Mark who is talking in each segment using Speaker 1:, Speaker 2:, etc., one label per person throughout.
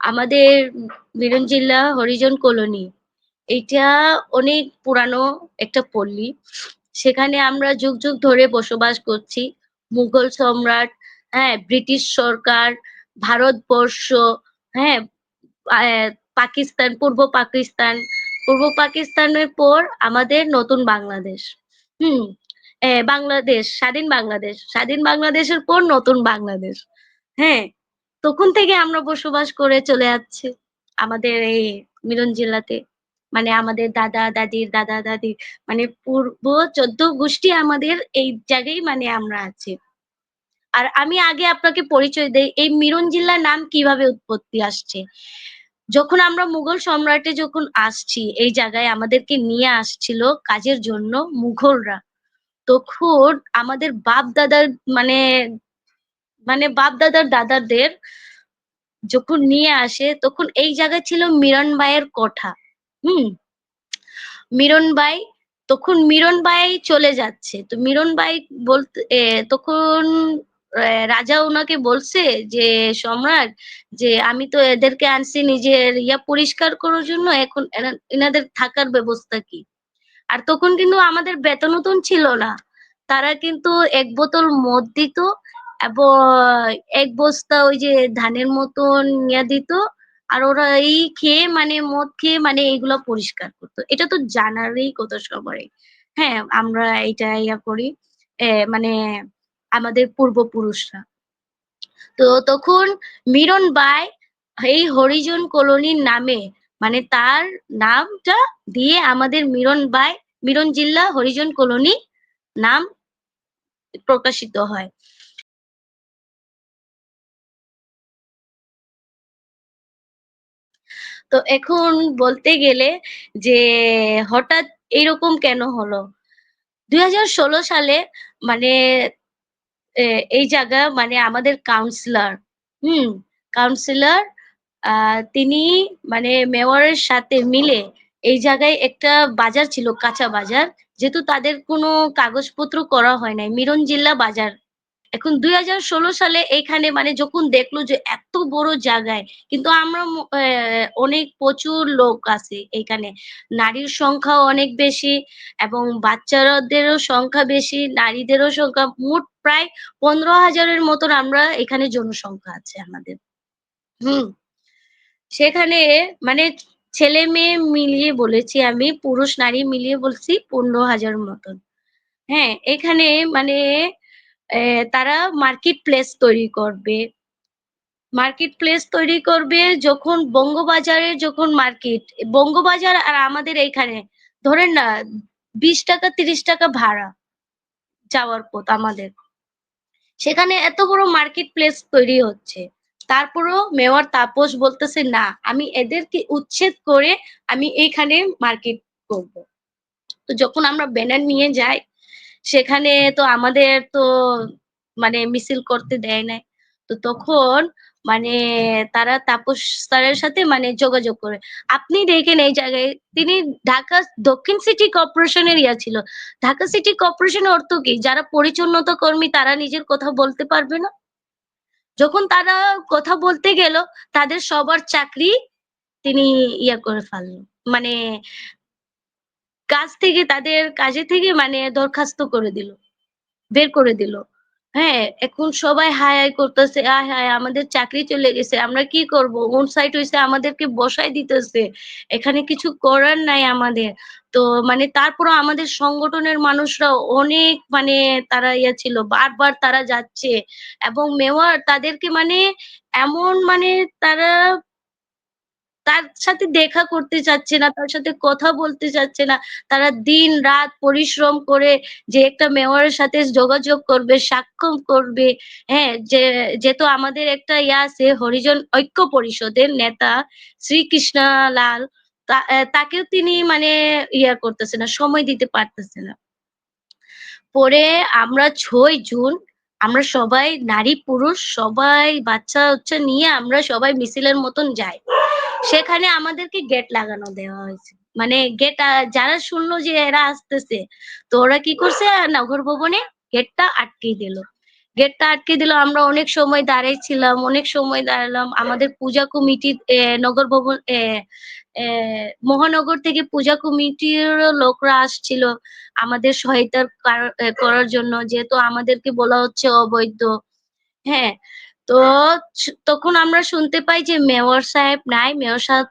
Speaker 1: আমাদের মিরন জিল্লা হরিজন কলোনি। এটা অনেক পুরানো একটা পল্লী। সেখানে আমরা যুগ, যুগ ধরে বসবাস করছি। মুঘল সম্রাট, হ্যাঁ? ব্রিটিশ সরকার, ভারতবর্ষ, হ্যাঁ? পাকিস্তান, পূর্ব পাকিস্তান। পূর্ব পাকিস্তানের পর আমাদের নতুন বাংলাদেশ। হুম? বাংলাদেশ, স্বাধীন বাংলাদেশ। স্বাধীন বাংলাদেশের পর নতুন বাংলাদেশ। হ্যাঁ? তখন থেকে আমরা বসবাস করে চলে যাচ্ছি। আমাদের এই মিরন জেলাতে। মানে আমাদের দাদা-দাদির দাদা-দাদি মানে পূর্ব ১৪ গোষ্ঠী আমাদের এই জায়গায় মানে আমরা আছি। আর আমি আগে আপনাকে পরিচয় দেই, এই মিরন জিল্লার নাম কীভাবে উৎপত্তি আসছে। যখন আমরা মুঘল সম্রাটে যখন আসছি, এই জায়গায় আমাদেরকে নিয়ে আসছিল কাজের জন্য মুঘলরা। তখন আমাদের বাপ-দাদার মানে, মানে বাপ-দাদার দাদাদের যখন নিয়ে আসে, তখন এই জায়গা ছিল মিরনবাইয়ের কোঠা। হুম? মিরনবাই, তখন মিরনবাই চলে যাচ্ছে। তো মিরনবাই বলতে এ তখন রাজা ওনাকে বলছে যে, "সম্রাট যে আমি তো এদেরকে আনছি নিজের ইয়া পরিষ্কার করার জন্য, এখন এনা এনাদের থাকার ব্যবস্থা কি?" আর তখন কিন্তু আমাদের বেতন-ওতন ছিল না। তারা কিন্তু এক বোতল মদ দিত ১ বস্তা ওই যে ধানের মতন ইয়া দিত। আর ওরা এই খেয়ে মানে মদ খেয়ে মানে এগুলা পরিষ্কার করতো এটা তো জানারই কথা সবারই। হ্যাঁ? আমরা এটা ইয়া করি। মানে আমাদের পূর্বপুরুষরা। তো তখন মিরন বাই এই হরিজন কলোনির নামে মানে তার নামটা দিয়ে আমাদের মিরন বাই, মিরন জিল্লা হরিজন কলোনি নাম প্রকাশিত হয়। তো এখন বলতে গেলে যে হঠাৎ এইরকম কেন হলো? ২০১৬ সালে মানে এই জায়গা মানে আমাদের কাউন্সিলর, হুম? কাউন্সিলর তিনি মানে মেয়রের সাথে মিলে এই জায়গায় একটা বাজার ছিল, কাঁচা বাজার। যেহেতু তাদের কোনো কাগজপত্র করা হয় নাই। মিরন জিল্লা বাজার। এখন ২০১৬ সালে এখানে মানে যখন দেখল যে এত বড় জায়গায় কিন্তু আমরা অনেক প্রচুর লোক আছে এখানে নারীর সংখ্যাও অনেক বেশি এবং বাচ্চারাদেরও সংখ্যা বেশি, নারীদেরও সংখ্যা মোট প্রায় পনেরো হাজারের মতন আমরা এখানে জনসংখ্যা আছে আমাদের। হুম? সেখানে মানে ছেলে-মেয়ে মিলিয়ে বলেছি আমি, পুরুষ-নারী মিলিয়ে বলছি ১৫,০০০ মতন। হ্যাঁ? এখানে মানে তারা মার্কেট প্লেস তৈরি করবে। মার্কেট প্লেস তৈরি করবে যখন বঙ্গবাজারে যখন মার্কেট, বঙ্গবাজার আর আমাদের এইখানে ধরেন না ৳২০ ৳৩০ ভাড়া যাওয়ার পথ আমাদের। সেখানে এত বড় মার্কেট প্লেস তৈরি হচ্ছে। তারপরও মেয়র তাপস বলতেছে, "না, আমি এদেরকে উচ্ছেদ করে আমি এইখানে মার্কেট করব।" তো যখন আমরা ব্যানার নিয়ে যাই, সেখানে তো আমাদের তো মানে মিছিল করতে দেয় নাই। তো তখন মানে তারা তাপস স্যারের সাথে মানে যোগাযোগ করে। আপনি দেখেন এই জায়গায় তিনি ঢাকা দক্ষিণ সিটি কর্পোরেশনের ইয়া ছিল। ঢাকা সিটি কর্পোরেশনের অর্থ কি? যারা পরিচ্ছন্নতা কর্মী তারা নিজের কথা বলতে পারবে না? যখন তারা কথা বলতে গেল, তাদের সবার চাকরি তিনি ইয়া করে ফেলল। মানে কাজ থেকে তাদের কাজে থেকে মানে দরখাস্ত করে দিল। বের করে দিল। হ্যাঁ? এখন সবাই হায়, হায় করতেছে, আয় হায়! আমাদের চাকরি চলে গেছে। আমরা কি করব? অন সাইড হইছে আমাদেরকে বসায় দিতেছে। এখানে কিছু করার নাই আমাদের। তো মানে তারপরেও আমাদের সংগঠনের মানুষরা অনেক মানে তারা ইয়া ছিল। বারবার তারা যাচ্ছে এবং মেয়র তাদেরকে মানে এমন মানে তারা তার সাথে দেখা করতে চাচ্ছে না, তার সাথে কথা বলতে চাচ্ছে না। তারা দিন-রাত পরিশ্রম করে যে একটা মেয়রের সাথে যোগাযোগ করবে, সাক্ষম করবে, হ্যাঁ? যে যেহেতু আমাদের একটা ইয়া আছে হরিজন ঐক্য পরিষদের নেতা শ্রীকৃষ্ণা লাল তা তাকেও তিনি মানে ইয়া করতেছে না, সময় দিতে পারতেছে না। পরে আমরা ছয় জুন আমরা সবাই নারী-পুরুষ সবাই বাচ্চা-কাচ্চা নিয়ে আমরা সবাই মিছিলের মতন যাই। সেখানে আমাদেরকে গেট লাগানো দেওয়া হয়েছে। মানে গেট যারা শুনল যে এরা আসতেছে, তো ওরা কি করছে নগর ভবনে গেটটা আটকে দিল। গেটটা আটকে দিল। আমরা অনেক সময় দাঁড়াই ছিলাম, অনেক সময় দাঁড়ালাম। আমাদের পূজা কমিটির এ নগর ভবন মহানগর থেকে পূজা কমিটিরও লোকরা আসছিল আমাদের সহায়তার কার করার জন্য। যেহেতু আমাদেরকে বলা হচ্ছে অবৈধ। হ্যাঁ? তো তখন আমরা শুনতে পাই যে মেয়র সাহেব নাই। মেয়র সাহেব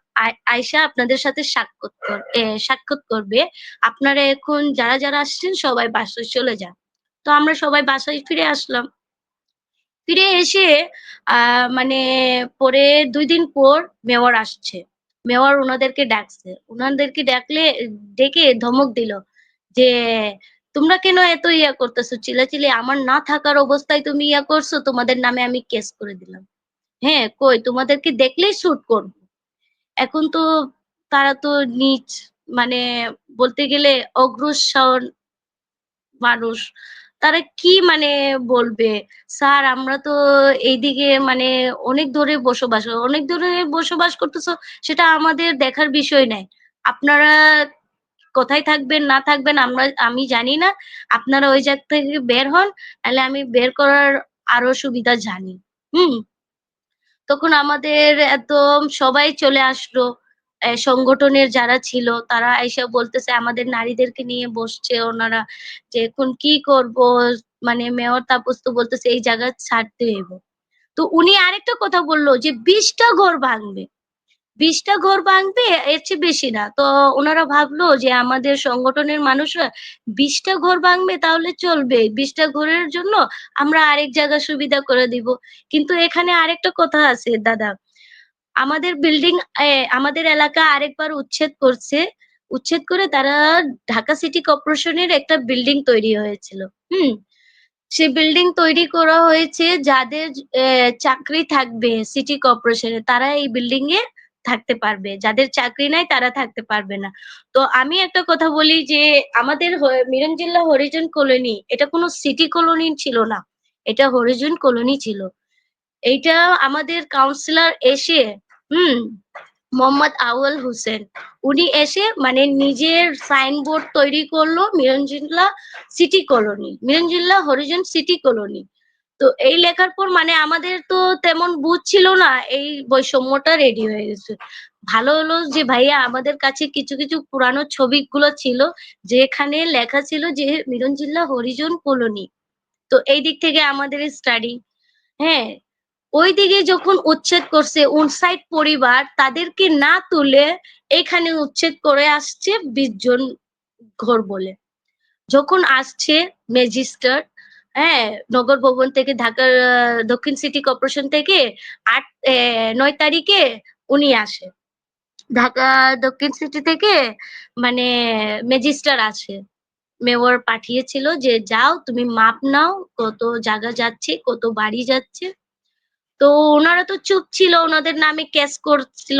Speaker 1: আইসা আপনাদের সাথে সাক্ষাৎ সাক্ষাৎ করবে। আপনারা এখন যারা, যারা আসছেন সবাই বাসায় চলে যান। তো আমরা সবাই বাসায় ফিরে আসলাম। ফিরে এসে মানে পরে দুই দিন পর মেয়র আসছে। মেয়র ওনাদেরকে ডাকছে। ওনাদেরকে ডাকলে ডেকে ধমক দিল যে, "তোমরা কেন এত ইয়া করতেছো চিল্লাচিল্লি? আমার না থাকার অবস্থায় তুমি ইয়া করছ, তোমাদের নামে আমি কেস করে দিলাম।" হ্যাঁ, কই তোমাদেরকে দেখলেই শুট করব। এখন তো তারা তো নিচ মানে বলতে গেলে অগ্রসর মানুষ। তারা কি মানে বলবে? স্যার আমরা তো এইদিকে মানে অনেক ধরে বসবাস অনেক ধরে বসবাস করতেছো সেটা আমাদের দেখার বিষয় নাই। আপনারা কোথায় থাকবেন না থাকবেন আমরা আমি জানি না। আপনারা ওই জায়গা থেকে বের হন। তাহলে আমি বের করার আরও সুবিধা জানি। হুম? তখন আমাদের একদম সবাই চলে আসলো। সংগঠনের যারা ছিল তারা আইসা বলতেছে আমাদের নারীদেরকে নিয়ে বসছে ওনারা যে, "এখন কি করব?" মানে মেয়র তাপস তো বলতেছে, "এই জায়গা ছাড়তে হইব।" তো উনি আরেকটা কথা বলল যে, "২০ টা ঘর ভাঙবে।" ২০ টা ঘর ভাঙবে, এর চেয়ে বেশি না। তো ওনারা ভাবলো যে আমাদের সংগঠনের মানুষরা ২০ টা ঘর ভাঙবে তাহলে চলবে। বিশটা ঘরের জন্য আমরা আরেক জায়গা সুবিধা করে দিব। কিন্তু এখানে আরেকটা কথা আছে, দাদা। আমাদের বিল্ডিং আমাদের এলাকা আরেকবার উচ্ছেদ করছে। উচ্ছেদ করে তারা ঢাকা সিটি কর্পোরেশনের একটা বিল্ডিং তৈরি হয়েছিল। হুম? সে বিল্ডিং তৈরি করা হয়েছে যাদের চাকরি থাকবে সিটি কর্পোরেশনে তারা এই বিল্ডিং এ থাকতে পারবে। যাদের চাকরি নাই তারা থাকতে পারবে না। তো আমি একটা কথা বলি যে, আমাদের হ মিরঞ্জিল্লা হরিজন কলোনি, এটা কোনো সিটি কলোনি ছিল না। এটা হরিজন কলোনি ছিল। এইটা আমাদের কাউন্সিলর এসে, হুম? মোহাম্মদ আউয়াল হোসেন। উনি এসে মানে নিজের সাইনবোর্ড তৈরি করল Mironjilla city colony. Mironjilla Harijan city colony. তো এই লেখার পর মানে আমাদের তো তেমন বুঝ ছিল না। এই বৈষম্যটা রেডি হয়ে গেছে। ভালো হলো যে ভাইয়া আমাদের কাছে কিছু, কিছু পুরানো ছবিগুলো ছিল যেখানে লেখা ছিল যে মিরঞ্জিল্লা হরিজন কলোনি। তো এই দিক থেকে আমাদের স্টাডি। হ্যাঁ? ওইদিকে যখন উচ্ছেদ করছে ৫৯ পরিবার তাদেরকে না তুলে এখানে উচ্ছেদ করে আসছে ২০ জন ঘর বলে। যখন আসছে ম্যাজিস্ট্রেট, হ্যাঁ? নগর ভবন থেকে ঢাকার দক্ষিণ সিটি কর্পোরেশন থেকে আট ৯ তারিখে উনি আসে। ঢাকা দক্ষিণ সিটি থেকে মানে ম্যাজিস্ট্রেট আসে। মেয়র পাঠিয়েছিল যে, "যাও তুমি মাপ নাও, কত জায়গা যাচ্ছে, কত বাড়ি যাচ্ছে।" তো ওনারা তো চুপ ছিল। ওনাদের নামে কেস করছিল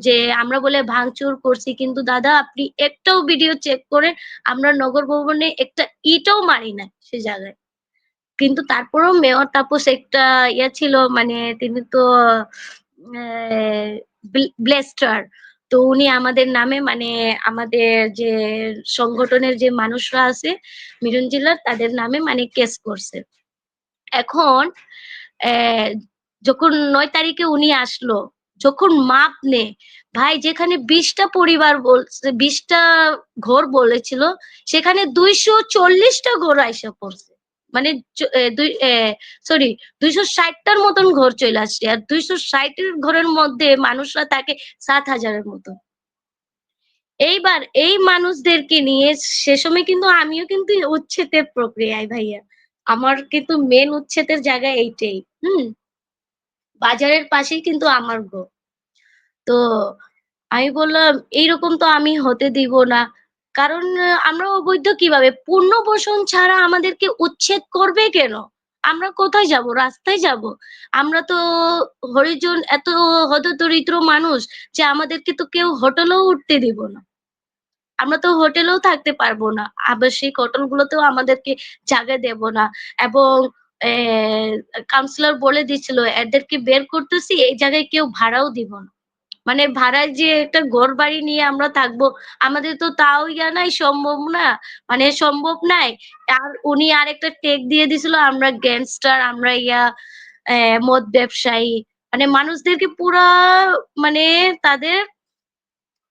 Speaker 1: যে আমরা বলে ভাঙচুর করছি। কিন্তু দাদা আপনি একটাও ভিডিও চেক করে আমরা নগর ভবনে একটা ইটও মারি নাই সে জায়গায়। কিন্তু তারপরেও মেয়র তাপস একটা ইয়া ছিল মানে তিনি তো ব্লেস্টার। তো উনি আমাদের নামে মানে আমাদের যে সংগঠনের যে মানুষরা আছে মিরন জেলার তাদের নামে মানে কেস করছে। এখন যখন নয় তারিখে উনি আসলো, যখন মাপ নে ভাই যেখানে বিশটা পরিবার বলছে ২০ টা ঘর বলেছিল, সেখানে দুইশো চল্লিশটা ঘর আইসা পড়ছে। মানে দুই সরি ২৬০ টার মতন ঘর চলে আসছে। আর দুইশো ষাটের ঘরের মধ্যে মানুষরা থাকে সাত হাজারের মতন এইবার এই মানুষদেরকে নিয়ে সে সময় কিন্তু আমিও কিন্তু উচ্ছেদের প্রক্রিয়ায় ভাইয়া। আমার কিন্তু মেন উচ্ছেদের জায়গা এইটাই। হুম? বাজারের পাশেই কিন্তু আমার ঘর। তো আমি বললাম, "এইরকম তো আমি হতে দিব না।" কারণ আমরা অবৈধ কীভাবে? পূর্ণ পোষণ ছাড়া আমাদেরকে উচ্ছেদ করবে কেন? আমরা কোথায় যাব? রাস্তায় যাব? আমরা তো হরিজন এত হতদরিদ্র মানুষ যে আমাদেরকে তো কেউ হোটেলেও উঠতে দিব না। আমরা তো হোটেলেও থাকতে পারব না। আবাসিক হোটেলগুলোতেও আমাদেরকে জায়গা দেব না। এবং কাউন্সিলর বলে দিছিল, "এদেরকে বের করতেছি, এই জায়গায় কেউ ভাড়াও দিব না।" মানে ভাড়ায় যে একটা ঘরবাড়ি নিয়ে আমরা থাকব, আমাদের তো তাও ইয়া নাই সম্ভব না। মানে সম্ভব নাই। আর উনি আরেকটা টেক দিয়ে দিছিল আমরা গ্যাংস্টার, আমরা ইয়া মদ ব্যবসায়ী। মানে মানুষদেরকে পুরা মানে তাদের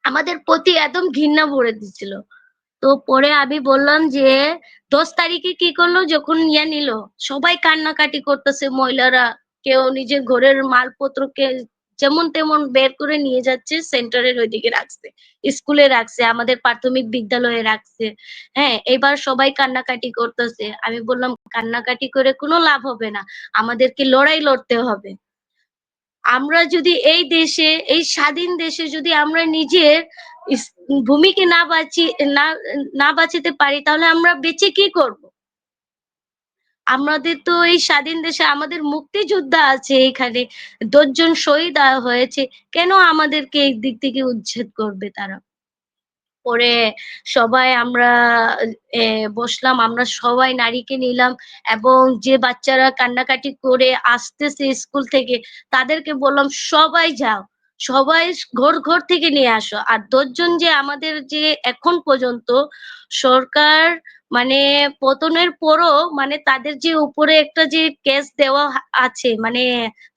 Speaker 1: আমাদের প্রতি একদম ঘৃণা ভরে দিছিল। তো পরে আমি বললাম যে ১০ তারিখে কি করল যখন ইয়া নিল, সবাই কান্নাকাটি করতেছে মহিলারা। কেউ নিজের ঘরের মালপত্রকে যেমন তেমন বের করে নিয়ে যাচ্ছে সেন্টারের ওইদিকে রাখছে। স্কুলে রাখছে, আমাদের প্রাথমিক বিদ্যালয়ে রাখছে। হ্যাঁ? এবার সবাই কান্নাকাটি করতেছে। আমি বললাম, "কান্নাকাটি করে কোনো লাভ হবে না। আমাদেরকে লড়াই লড়তে হবে।" আমরা যদি এই দেশে, এই স্বাধীন দেশে যদি আমরা নিজের ভূমিকে না বাঁচি না না বাঁচাতে পারি তাহলে আমরা বেঁচে কি করব? আমাদের তো এই স্বাধীন দেশে আমাদের মুক্তিযোদ্ধা আছে এখানে। দশজন শহীদ হয়েছে। কেন আমাদেরকে এই দিক থেকে উচ্ছেদ করবে তারা? পরে সবাই আমরা বসলাম। আমরা সবাই নারীকে নিলাম এবং যে বাচ্চারা কান্নাকাটি করে আসতেছে স্কুল থেকে তাদেরকে বললাম, "সবাই যাও। সবাই ঘর, ঘর থেকে নিয়ে আসো।" আর ১০ জন যে আমাদের যে এখন পর্যন্ত সরকার মানে পতনের পরও মানে তাদের যে উপরে একটা যে কেস দেওয়া আছে মানে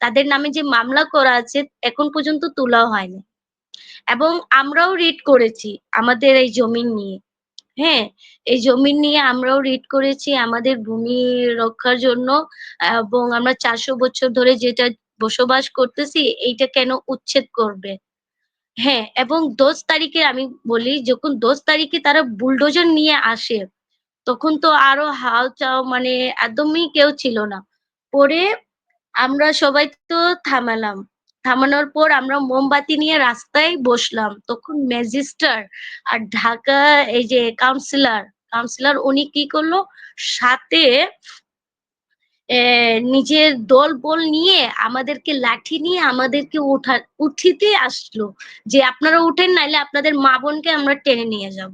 Speaker 1: তাদের নামে যে মামলা করা আছে এখন পর্যন্ত তোলা হয়নি। এবং আমরাও রিট করেছি আমাদের এই জমিন নিয়ে। হ্যাঁ? এই জমিন নিয়ে আমরাও রিট করেছি আমাদের ভূমি রক্ষার জন্য এবং আমরা ৪০০ বছর ধরে যেটা বসবাস করতেছি এইটা কেন উচ্ছেদ করবে? হ্যাঁ, এবং ১০ তারিখে আমি বলি যখন ১০ তারিখে তারা বুলডোজার নিয়ে আসে, তখন তো আরও হাউ-চাউ মানে একদমই কেউ ছিল না। পরে আমরা সবাই তো থামালাম। থামানোর পর আমরা মোমবাতি নিয়ে রাস্তায় বসলাম। তখন ম্যাজিস্ট্রার আর ঢাকা এই যে কাউন্সিলর, কাউন্সিলর উনি কি করল সাথে নিজের দলবল নিয়ে আমাদেরকে লাঠি নিয়ে আমাদেরকে উঠা উঠিতে আসলো। যে আপনারা উঠেন নাইলে আপনাদের মা-বোনকে আমরা টেনে নিয়ে যাব।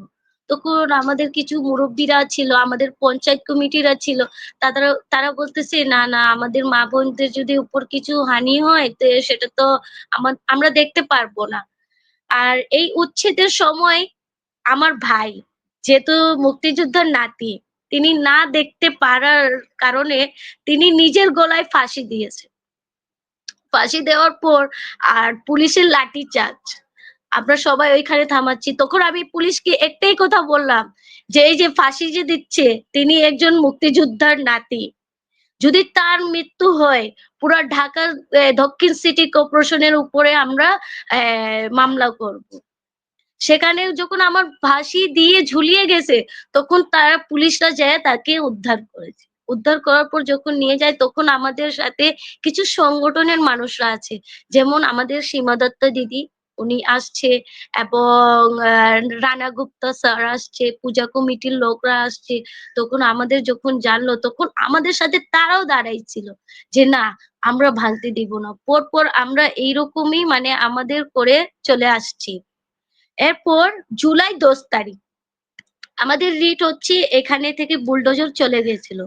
Speaker 1: তখন আমাদের কিছু মুরব্বিরা ছিল, আমাদের পঞ্চায়েত কমিটিরা ছিল। তারা তারা বলতেছে, "না, না আমাদের মা-বোনদের যদি উপর কিছু হানি হয় তে সেটা তো আমা আমরা দেখতে পারব না।" আর এই উচ্ছেদের সময় আমার ভাই, যেহেতু মুক্তিযোদ্ধার নাতি, তিনি না দেখতে পারার কারণে তিনি নিজের গলায় ফাঁসি দিয়েছে। ফাঁসি দেওয়ার পর আর পুলিশের লাঠি চার্জ আমরা সবাই ওইখানে থামাচ্ছি। তখন আমি পুলিশকে একটাই কথা বললাম যে, "এই যে ফাঁসি যে দিচ্ছে তিনি একজন মুক্তিযোদ্ধার নাতি। যদি তার মৃত্যু হয় পুরা ঢাকার এ দক্ষিণ সিটি কর্পোরেশনের উপরে আমরা মামলা করব।" সেখানে যখন আমার ফাঁসি দিয়ে ঝুলিয়ে গেছে, তখন তারা পুলিশরা যায় তাকে উদ্ধার করেছে। উদ্ধার করার পর যখন নিয়ে যায় তখন আমাদের সাথে কিছু সংগঠনের মানুষরা আছে। যেমন আমাদের সীমা দত্ত দিদি, উনি আসছে এবং রানা গুপ্তা স্যার আসছে, পূজা কমিটির লোকরা আসছে। তখন আমাদের যখন জানলো তখন আমাদের সাথে তারাও দাঁড়াইছিল যে, "না, আমরা ভাঙতে দিব না।" পরপর আমরা এইরকমই মানে আমাদের করে চলে আসছি। এরপর জুলাই ১০ তারিখ। আমাদের রিট হচ্ছে এখানে থেকে বুলডোজার চলে গেছিল।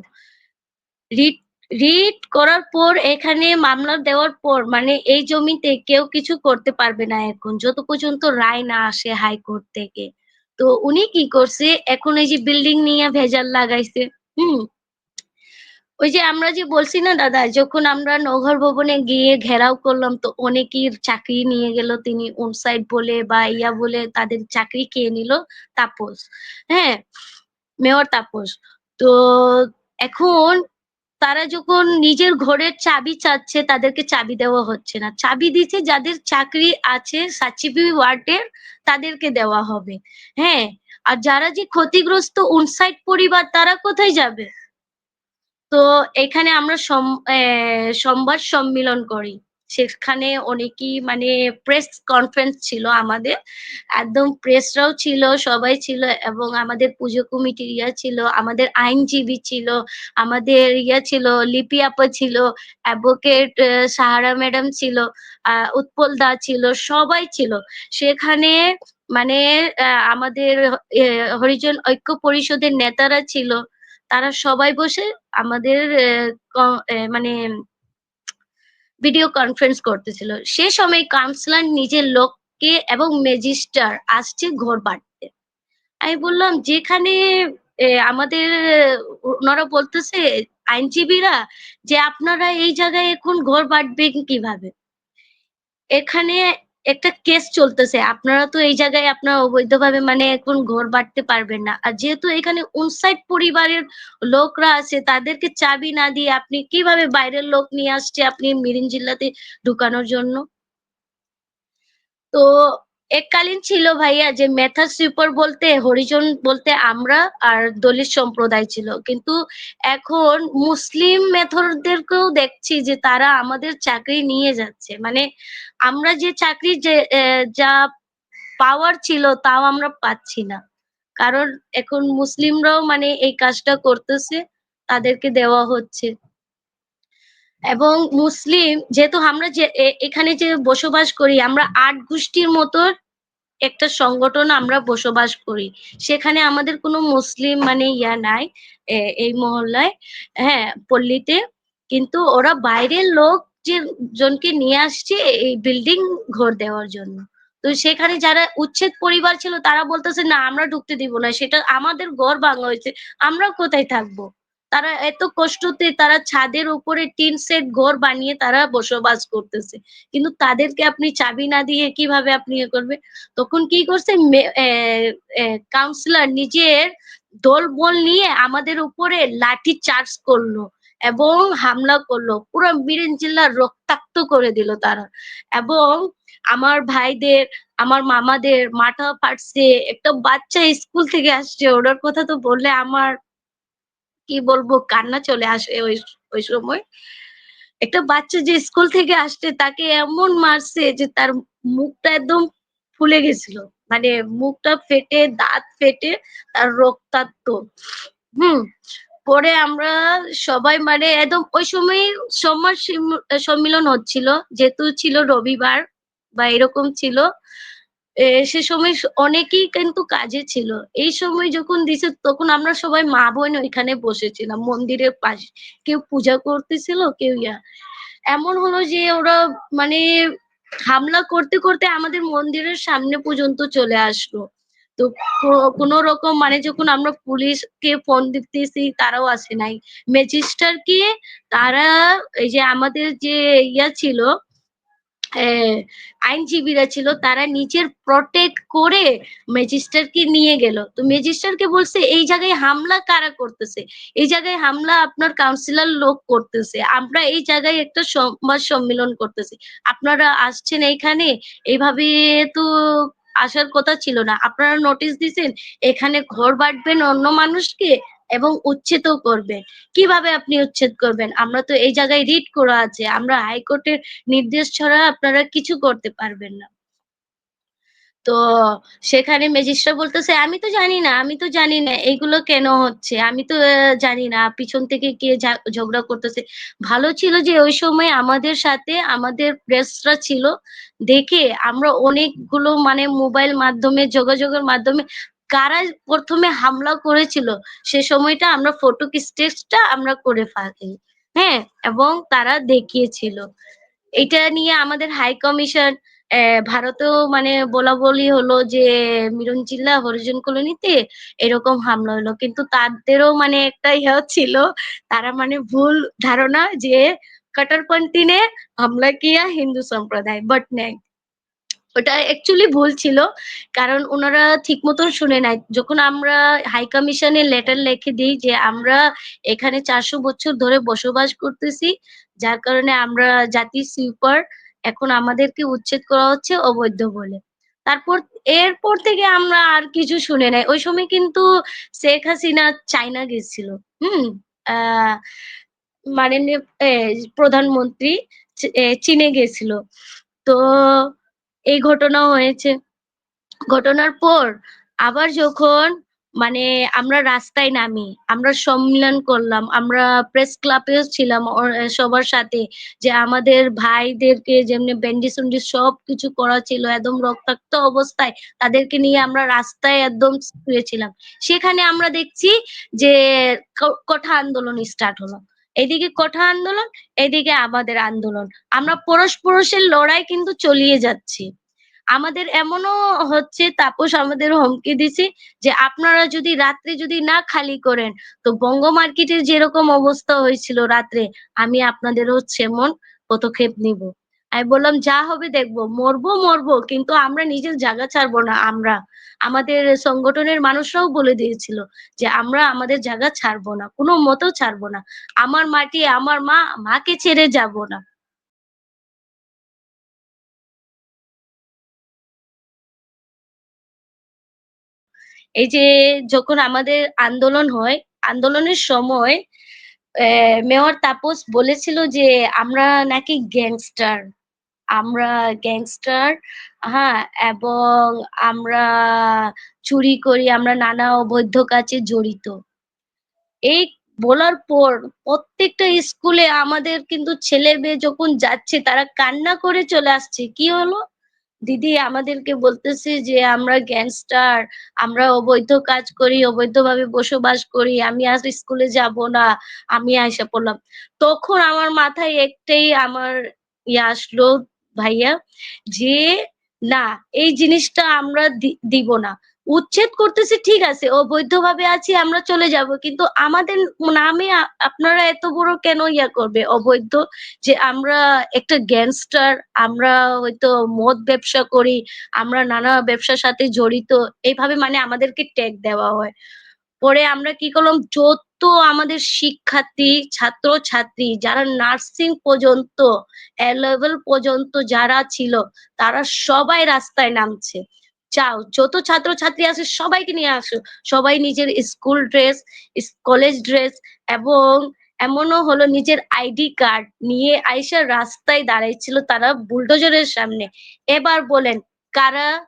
Speaker 1: রিট রিট করার পর এখানে মামলা দেওয়ার পর মানে এই জমিতে কেউ কিছু করতে পারবে না এখন। যত পর্যন্ত রায় না আসে হাইকোর্ট থেকে। তো উনি কি করছে এখন এই যে বিল্ডিং নিয়ে ভেজাল লাগাইছে। হুম? ওই যে আমরা যে বলছি না দাদা, যখন আমরা নগর ভবনে গিয়ে ঘেরাও করলাম, তো অনেকের চাকরি নিয়ে গেল তিনি অনসাইড বলে বা ইয়া বলে তাদের চাকরি খেয়ে নিল তাপস। হ্যাঁ? মেয়র তাপস। তো এখন তারা যখন নিজের ঘরের চাবি চাচ্ছে, তাদেরকে চাবি দেওয়া হচ্ছে না। চাবি দিচ্ছে যাদের চাকরি আছে সাচিবি ওয়ার্ডের, তাদেরকে দেওয়া হবে। হ্যাঁ? আর যারা যে ক্ষতিগ্রস্ত অনসাইড পরিবার, তারা কোথায় যাবে? তো এখানে আমরা সংবাদ সম্মিলন করি। সেখানে অনেকেই মানে প্রেস কনফারেন্স ছিল আমাদের। একদম প্রেসরাও ছিল, সবাই ছিল এবং আমাদের পুজো কমিটির ইয়া ছিল, আমাদের আইনজীবী ছিল, আমাদের ইয়া ছিল, লিপি আপা ছিল, অ্যাডভোকেট অ্যা সাহারা ম্যাডাম ছিল, উৎপল দা ছিল, সবাই ছিল। সেখানে মানে আমাদের হরিজন ঐক্য পরিষদের নেতারা ছিল। তারা সবাই বসে আমাদের মানে ভিডিও কনফারেন্স করতেছিল। সে সময় কাউন্সিলর নিজের লোককে এবং ম্যাজিস্ট্রার আসছে ঘর বাঁটতে। আমি বললাম যেখানে আমাদের ওনারা বলতেছে আইনজীবীরা যে, "আপনারা এই জায়গায় এখন ঘর বাঁটবেন কীভাবে?" এখানে একটা কেস চলতেছে। আপনারা তো এই জায়গায় আপনারা অবৈধভাবে মানে এখন ঘর বাড়তে পারবেন না। আর যেহেতু এখানে ৫৯ পরিবারের লোকরা আছে, তাদেরকে চাবি না দিয়ে আপনি কীভাবে বাইরের লোক নিয়ে আসছে আপনি মিরিন জিল্লাতে ঢুকানোর জন্য? তো এককালীন ছিল ভাইয়া যে মেথা সুইপার বলতে হরিজন বলতে আমরা আর দলিত সম্প্রদায় ছিল। কিন্তু এখন মুসলিম মেথরদেরকেও দেখছি যে তারা আমাদের চাকরি নিয়ে যাচ্ছে। মানে আমরা যে চাকরির যে যা পাওয়ার ছিল তাও আমরা পাচ্ছি না। কারণ এখন মুসলিমরাও মানে এই কাজটা করতেছে, তাদেরকে দেওয়া হচ্ছে। এবং মুসলিম যেহেতু আমরা যে এখানে যে বসবাস করি আমরা আট গোষ্ঠীর মতো একটা সংগঠন আমরা বসবাস করি। সেখানে আমাদের কোনো মুসলিম মানে ইয়া নাই এই মহল্লায়, হ্যাঁ, পল্লীতে। কিন্তু ওরা বাইরের লোক যে জনকে নিয়ে আসছে এই বিল্ডিং ঘর দেওয়ার জন্য। তো সেখানে যারা উচ্ছেদ পরিবার ছিল তারা বলতেছে, "না আমরা ঢুকতে দিব না। সেটা আমাদের ঘর ভাঙা হয়েছে। আমরা কোথায় থাকব?" তারা এত কষ্টতে তারা ছাদের উপরে টিন সেট ঘর বানিয়ে তারা বসবাস করতেছে। কিন্তু তাদেরকে আপনি চাবি না দিয়ে কীভাবে আপনি ইয়ে করবে? তখন কি করছে কাউন্সিলর নিজের দল বল নিয়ে আমাদের উপরে লাঠি চার্জ করল এবং হামলা করল। পুরো মিরিঞ্জ জেলা রক্তাক্ত করে দিল তারা। এবং আমার ভাইদের, আমার মামাদের মাথা ফাটছে। একটা বাচ্চা স্কুল থেকে আসছে। ওনার কথা তো বললে আমার কি বলব কান্না চলে আসে ওই ওই সময়। একটা বাচ্চা যে স্কুল থেকে আসছে তাকে এমন মারছে যে তার মুখটা একদম ফুলে গেছিল। মানে মুখটা ফেটে, দাঁত ফেটে তার রক্তাক্ত। হুম? পরে আমরা সবাই মানে একদম ওই সময় সমাজ সম্মিলন হচ্ছিল। যেহেতু ছিল রবিবার বা এরকম ছিল। সে সময় অনেকেই কিন্তু কাজে ছিল। এই সময় যখন দিছে তখন আমরা সবাই মা-বোন ওইখানে বসেছিলাম মন্দিরের পাশে। কেউ পূজা করতেছিল, কেউ ইয়া। এমন হলো যে ওরা মানে হামলা করতে, করতে আমাদের মন্দিরের সামনে পর্যন্ত চলে আসলো। তো কো কোন রকম মানে যখন আমরা পুলিশকে ফোন দিতেছি তারাও আসে নাই। ম্যাজিস্ট্রারকে তারা এই যে আমাদের যে ইয়া ছিল আইনজীবীরা ছিল তারা নিজের প্রটেক্ট করে ম্যাজিস্ট্রেটকে নিয়ে গেল। তো ম্যাজিস্ট্রেটকে বলছে, "এই জায়গায় হামলা কারা করতেছে? এই জায়গায় হামলা আপনার কাউন্সিলর লোক করতেছে। আমরা এই জায়গায় একটা সংবাদ সম্মেলন করতেছি। আপনারা আসছেন এইখানে, এইভাবে তো আসার কথা ছিল না। আপনারা নোটিশ দিছেন, এখানে ঘর বাঁটবেন অন্য মানুষকে এবং উচ্ছেদও করবেন। কীভাবে আপনি উচ্ছেদ করবেন? আমরা তো এই জায়গায় রিট করা আছে। আমরা হাইকোর্টের নির্দেশ ছাড়া আপনারা কিছু করতে পারবেন না।" তো সেখানে ম্যাজিস্ট্রেট বলতেছে, "আমি তো জানি না, আমি তো জানি না এগুলো কেন হচ্ছে। আমি তো জানি না পিছন থেকে কে ঝগড়া করতেছে।" ভালো ছিল যে ওই সময় আমাদের সাথে আমাদের প্রেসরা ছিল। দেখে আমরা অনেকগুলো মানে মোবাইল মাধ্যমে যোগাযোগের মাধ্যমে কারা প্রথমে হামলা করেছিল, সে সময়টা আমরা ফটো স্টেজটা আমরা করে ফেলি হ্যাঁ? এবং তারা দেখিয়েছিল। এটা নিয়ে আমাদের হাই কমিশন ভারতেও মানে বলা বলি হলো যে, মিরন জিল্লা হরিজন কলোনিতে এরকম হামলা হলো। কিন্তু তাদেরও মানে একটা ইয়ে ছিল, তারা মানে ভুল ধারণা যে কট্টরপন্থী নে হামলা কিয়া হিন্দু সম্প্রদায় বাট নাই ওটা অ্যাকচুয়ালি ভুল ছিল। কারণ ওনারা ঠিক মতন শুনে নাই। যখন আমরা হাই কমিশনে লেটার লিখে দিই যে, আমরা এখানে ৪০০ বছর ধরে বসবাস করতেছি। যার কারণে আমরা জাতি সুইপার এখন আমাদেরকে উচ্ছেদ করা হচ্ছে অবৈধ বলে। তারপর, এরপর থেকে আমরা আর কিছু শুনে নাই। ওই সময় কিন্তু শেখ হাসিনা চায়না গেছিল। হুম? মাননীয় প্রধানমন্ত্রী চীনে গেছিল। তো এই ঘটনাও হয়েছে। ঘটনার পর আবার যখন মানে আমরা রাস্তায় নামি, আমরা সম্মেলন করলাম, আমরা প্রেস ক্লাবেও ছিলাম সবার সাথে যে আমাদের ভাইদেরকে যেমনি ব্যান্ডিজ-ওয়ান্ডিজ সবকিছু করা ছিল একদম রক্তাক্ত অবস্থায় তাদেরকে নিয়ে আমরা রাস্তায় একদম শুয়েছিলাম। সেখানে আমরা দেখছি যে কোঠা আন্দোলন স্টার্ট হলো। এদিকে কোঠা আন্দোলন, এদিকে আমাদের আন্দোলন। আমরা পরশ পরশের লড়াই কিন্তু চলিয়ে যাচ্ছি। আমাদের এমনও হচ্ছে তাপস আমাদের হুমকি দিছে যে, "আপনারা যদি রাত্রে যদি না খালি করেন, তো বঙ্গ মার্কেটের যেরকম অবস্থা হয়েছিল রাত্রে, আমি আপনাদেরও সেমন পদক্ষেপ নিবো।" আমি বললাম, "যা হবে দেখব। মরবো, মরবো কিন্তু আমরা নিজের জায়গা ছাড়বো না আমরা।" আমাদের সংগঠনের মানুষরাও বলে দিয়েছিল যে, "আমরা আমাদের জায়গা ছাড়বো না। কোনো মতেও ছাড়বো না। আমার মাটি, আমার মা, মাকে ছেড়ে যাব না।" এই যে যখন আমাদের আন্দোলন হয়, আন্দোলনের সময় মেয়র তাপস বলেছিল যে, "আমরা নাকি গ্যাংস্টার। আমরা গ্যাংস্টার হ্যাঁ, এবং আমরা চুরি করি, আমরা নানা অবৈধ কাজে জড়িত।" এই বলার পর প্রত্যেকটা স্কুলে আমাদের কিন্তু ছেলে-মেয়ে যখন যাচ্ছে তারা কান্না করে চলে আসছে। কি হলো? দিদি আমাদেরকে বলতেছে যে, "আমরা গ্যাংস্টার, আমরা অবৈধ কাজ করি, অবৈধভাবে বসবাস করি। আমি আর স্কুলে যাব না। আমি আইসা পড়লাম।" তখন আমার মাথায় একটাই আমার ইয়ে আসলো ভাইয়া যে, "না, এই জিনিসটা আমরা দিব না। উচ্ছেদ করতেছে ঠিক আছে, অবৈধভাবে আছি আমরা চলে যাব। কিন্তু আমাদের নামে আপনারা এত বড় কেন ইয়া করবে অবৈধ? যে আমরা একটা গ্যাংস্টার, আমরা হয়তো মদ ব্যবসা করি, আমরা নানা ব্যবসার সাথে জড়িত।" এইভাবে মানে আমাদেরকে ট্যাগ দেওয়া হয়। পরে আমরা কি করলাম, যত আমাদের শিক্ষার্থী, ছাত্র-ছাত্রী যারা নার্সিং পর্যন্ত, লেভেল পর্যন্ত যারা ছিল, তারা সবাই রাস্তায় নামছে। চাও যত ছাত্র-ছাত্রী আছে সবাইকে নিয়ে আসো। সবাই নিজের স্কুল ড্রেস, কলেজ ড্রেস এবং এমনও হলো নিজের আইডি কার্ড নিয়ে আইসা রাস্তায় দাঁড়াইছিল তারা বুলডোজারের সামনে। এবার বলেন কারা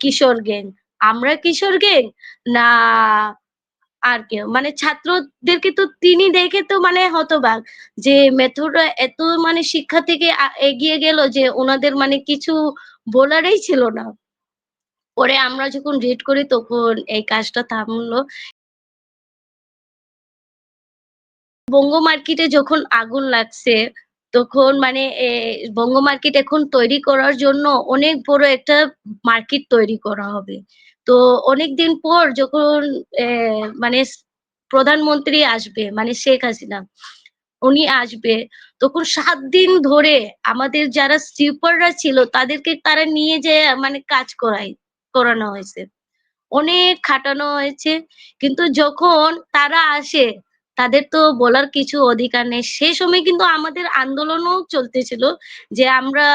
Speaker 1: কিশোর গ্যাং? আমরা কিশোর গ্যাং? না আর কেউ? মানে ছাত্রদেরকে তো তিনি দেখে তো মানে হতবাক যে মেথডরা এত মানে শিক্ষা থেকে এগিয়ে গেল যে ওনাদের মানে কিছু বলারই ছিল না। পরে আমরা যখন রিড করি তখন এই কাজটা থামলো। বঙ্গ মার্কেটে যখন আগুন লাগছে, তখন মানে বঙ্গ মার্কেট এখন তৈরি করার জন্য অনেক বড় একটা মার্কেট তৈরি করা হবে। তো অনেকদিন পর যখন মানে প্রধানমন্ত্রী আসবে মানে শেখ হাসিনা, উনি আসবে তখন সাত দিন ধরে আমাদের যারা সুইপাররা ছিল তাদেরকে তারা নিয়ে যেয়ে মানে কাজ করাই করানো হয়েছে। অনেক খাটানো হয়েছে। কিন্তু যখন তারা আসে, তাদের তো বলার কিছু অধিকার নেই। সে সময় কিন্তু আমাদের আন্দোলনও চলতেছিল যে আমরা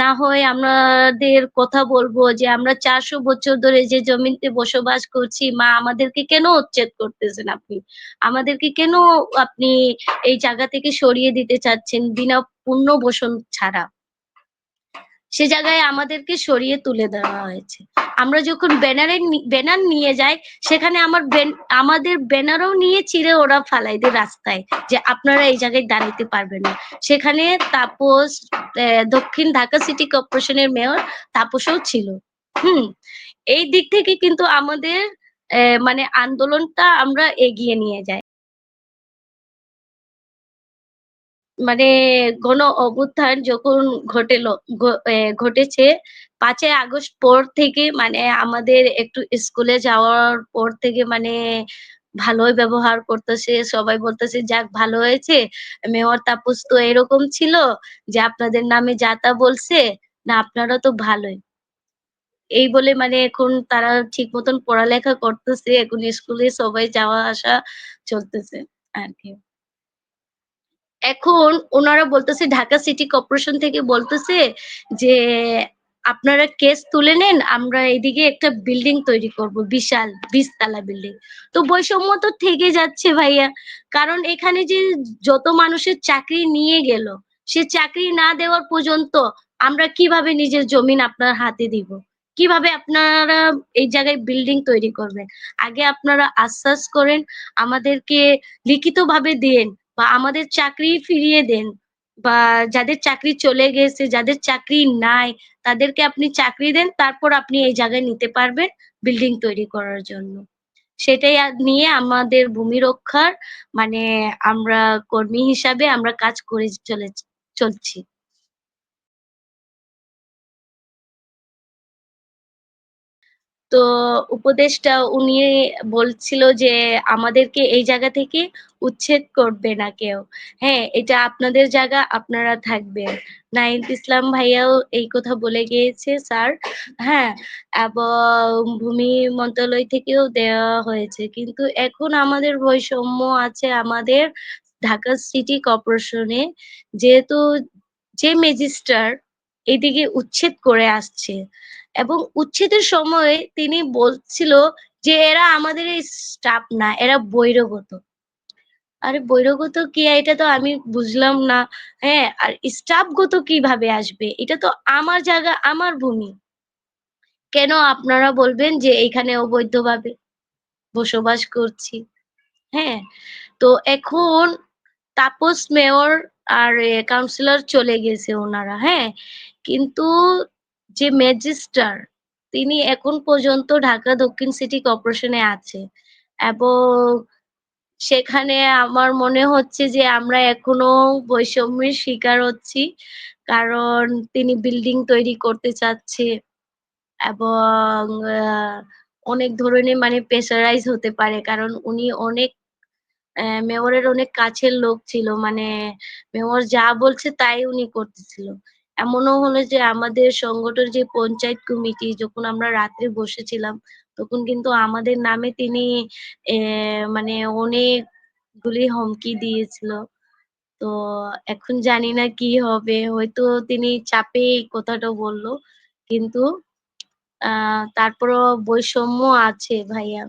Speaker 1: না হয় আমাদের কথা বলব যে আমরা ৪০০ বছর ধরে যে জমিতে বসবাস করছি, মা আমাদেরকে কেন উচ্ছেদ করতেছেন আপনি? আমাদেরকে কেন আপনি এই জায়গা থেকে সরিয়ে দিতে চাচ্ছেন বিনা পুনর্বসন ছাড়া? সে জায়গায় আমাদেরকে সরিয়ে তুলে দেওয়া হয়েছে। আমরা যখন ব্যানারে ব্যানার নিয়ে যাই, সেখানে আমার আমাদের ব্যানারও নিয়ে ছিঁড়ে ওরা ফালাই দেয় রাস্তায়। যে আপনারা এই জায়গায় দাঁড়াইতে পারবেন না। সেখানে তাপস দক্ষিণ ঢাকা সিটি কর্পোরেশনের মেয়র তাপসও ছিল। হুম? এই দিক থেকে কিন্তু আমাদের মানে আন্দোলনটা আমরা এগিয়ে নিয়ে যাই। মানে গণ অভ্যুত্থান যখন ঘটেল ঘটেছে ৫ই আগস্ট পর থেকে মানে আমাদের একটু স্কুলে যাওয়ার পর থেকে মানে ভালোই ব্যবহার করতেছে। সবাই বলতেছে, "যাক ভালো হয়েছে। মেয়র তাপস তো এরকম ছিল যে আপনাদের নামে যা তা বলছে। না আপনারা তো ভালোই।" এই বলে মানে এখন তারা ঠিক মতন পড়ালেখা করতেছে। এখন স্কুলে সবাই যাওয়া আসা চলতেছে আরকি। এখন ওনারা বলতেছে ঢাকা সিটি কর্পোরেশন থেকে বলতেছে যে, "আপনারা কেস তুলে নেন। আমরা এদিকে একটা বিল্ডিং তৈরি করব বিশাল ২০ তালা বিল্ডিং।" তো বৈষম্য তো থেকে যাচ্ছে ভাইয়া। কারণ এখানে যে যত মানুষের চাকরি নিয়ে গেল, সে চাকরি না দেওয়ার পর্যন্ত আমরা কীভাবে নিজের জমিন আপনার হাতে দিব? কীভাবে আপনারা এই জায়গায় বিল্ডিং তৈরি করবেন? আগে আপনারা আশ্বাস করেন, আমাদেরকে লিখিতভাবে দেন। বা আমাদের চাকরি ফিরিয়ে দেন। বা যাদের চাকরি চলে গেছে, যাদের চাকরি নাই, তাদেরকে আপনি চাকরি দেন। তারপর আপনি এই জায়গায় নিতে পারবেন বিল্ডিং তৈরি করার জন্য। সেটাই নিয়ে আমাদের ভূমি রক্ষার মানে আমরা কর্মী হিসাবে আমরা কাজ করে চলে চলছি। তো উপদেষ্টা উনি বলছিল যে, আমাদেরকে এই জায়গা থেকে উচ্ছেদ করবে না কেউ। হ্যাঁ, এটা আপনাদের জায়গা, আপনারা থাকবেন। নাহিদ ইসলাম ভাইয়াও এই কথা বলে গিয়েছে স্যার। হ্যাঁ, এবং ভূমি মন্ত্রণালয় থেকেও দেওয়া হয়েছে। কিন্তু এখন আমাদের বৈষম্য আছে আমাদের ঢাকা সিটি কর্পোরেশনে। যেহেতু যে ম্যাজিস্ট্রার এদিকে উচ্ছেদ করে আসছে এবং উচ্ছেদের সময় তিনি বলছিল যে, "এরা আমাদের এই স্টাফ না, এরা বৈরগত আরে বৈরগত কি এটা তো আমি বুঝলাম না। হ্যাঁ? আর স্টাফগত কীভাবে আসবে? এটা তো আমার জায়গা, আমার ভূমি। কেন আপনারা বলবেন যে এখানে অবৈধভাবে বসবাস করছি? হ্যাঁ? তো এখন তাপস মেয়র আর কাউন্সিলর চলে গেছে ওনারা হ্যাঁ? কিন্তু যে ম্যাজিস্ট্রার তিনি এখন পর্যন্ত ঢাকা দক্ষিণ সিটি কর্পোরেশনে আছে এবং সেখানে আমার মনে হচ্ছে যে আমরা এখনও বৈষম্যের শিকার হচ্ছি। কারণ তিনি বিল্ডিং তৈরি করতে চাচ্ছে এবং অনেক ধরনের মানে প্রেশারাইজ হতে পারে। কারণ উনি অনেক মেয়রের অনেক কাছের লোক ছিল। মানে মেয়র যা বলছে তাই উনি করতেছিল। এমনও হলো যে আমাদের সংগঠন যে পঞ্চায়েত কমিটি যখন আমরা রাত্রে বসেছিলাম, তখন কিন্তু আমাদের নামে তিনি মানে অনেকগুলি হুমকি দিয়েছিল। তো এখন জানি না কি হবে? হয়তো তিনি চাপে এই কথাটা বলল। কিন্তু তারপরেও বৈষম্য আছে ভাইয়া।